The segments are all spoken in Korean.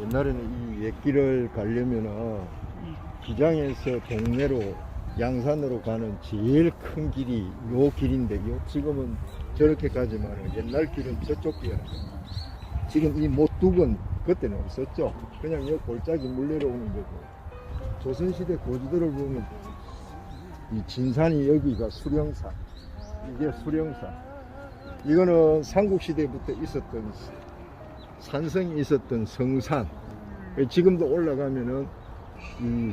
옛날에는 이 옛길을 가려면은 기장에서 동네로 양산으로 가는 제일 큰 길이 요 길인데 요 지금은 저렇게 가지만 옛날 길은 저쪽 길이야. 지금 이 못둑은 그때는 없었죠. 그냥 요 골짜기 물 내려오는 거고. 조선시대 고지도를 보면 이 진산이 여기가 수령산. 이게 수령산. 이거는 삼국시대부터 있었던 산성이 있었던 성산. 지금도 올라가면은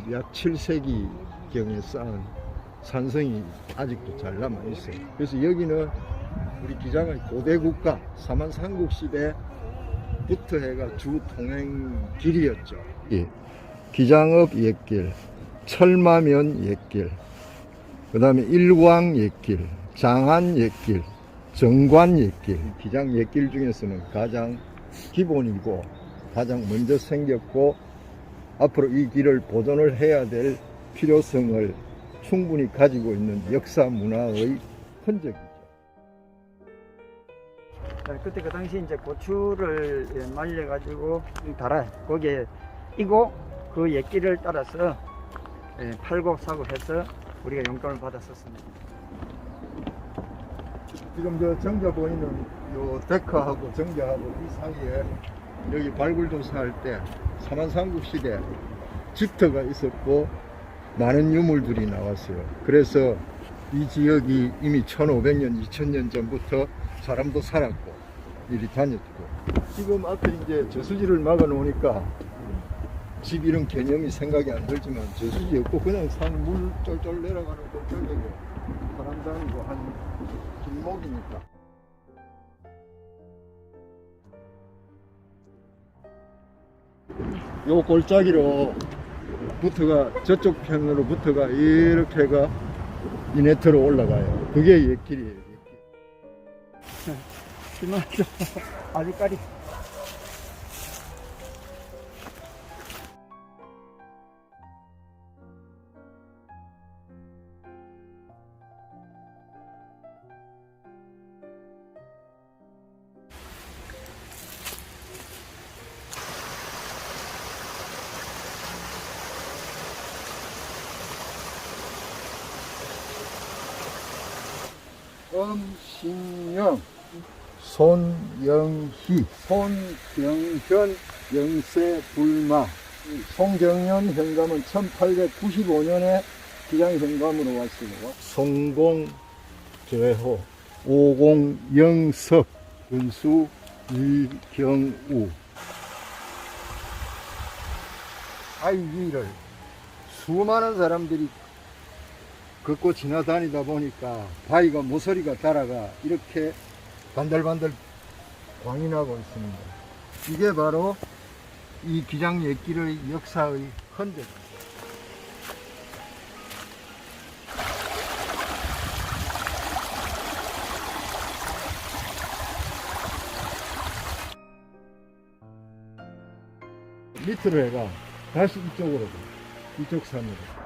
이약 7세기 경에 쌓은 산성이 아직도 잘 남아 있어요. 그래서 여기는 우리 기장의 고대 국가 사만 삼국 시대부터 해가 주 통행 길이었죠. 예. 기장읍 옛길, 철마면 옛길, 그 다음에 일광 옛길, 장안 옛길, 정관 옛길, 기장 옛길 중에서는 가장 기본이고 가장 먼저 생겼고 앞으로 이 길을 보존을 해야 될 필요성을 충분히 가지고 있는 역사 문화의 흔적이죠. 자, 그때 그 당시 이제 고추를 예, 말려가지고 달아 거기에 이고 그 옛길을 따라서 예, 팔고 사고 해서 우리가 용돈을 받았었습니다. 지금 저 정자 보이는 요 데크하고 정자하고 이 사이에 여기 발굴조사 할 때 사만삼국 시대 집터가 있었고 많은 유물들이 나왔어요. 그래서 이 지역이 이미 1500년, 2000년 전부터 사람도 살았고 일이 다녔고 지금 앞에 이제 저수지를 막아 놓으니까 집 이런 개념이 생각이 안 들지만 저수지 없고 그냥 산 물 쫄쫄 내려가는 골짜기고 사 람 다니고 한 길목이니까 요 골짜기로 부터가 저쪽 편으로 부터가 이렇게가 이네트로 올라가요. 그게 옛길이에요. 옛길. 심하죠. 아주 까리. 엄신영, 손영희, 손경현, 영세불마, 송경련 현감은 1895년에 기장 현감으로 왔어요. 송공재호, 오공영석, 은수 이경우. 아이기를 수많은 사람들이 걷고 지나다니다 보니까 바위가 모서리가 따라가 이렇게 반들반들 광이 나고 있습니다. 이게 바로 이 기장 옛길의 역사의 흔적. 밑으로 해가 다시 이쪽으로 가. 이쪽 산으로.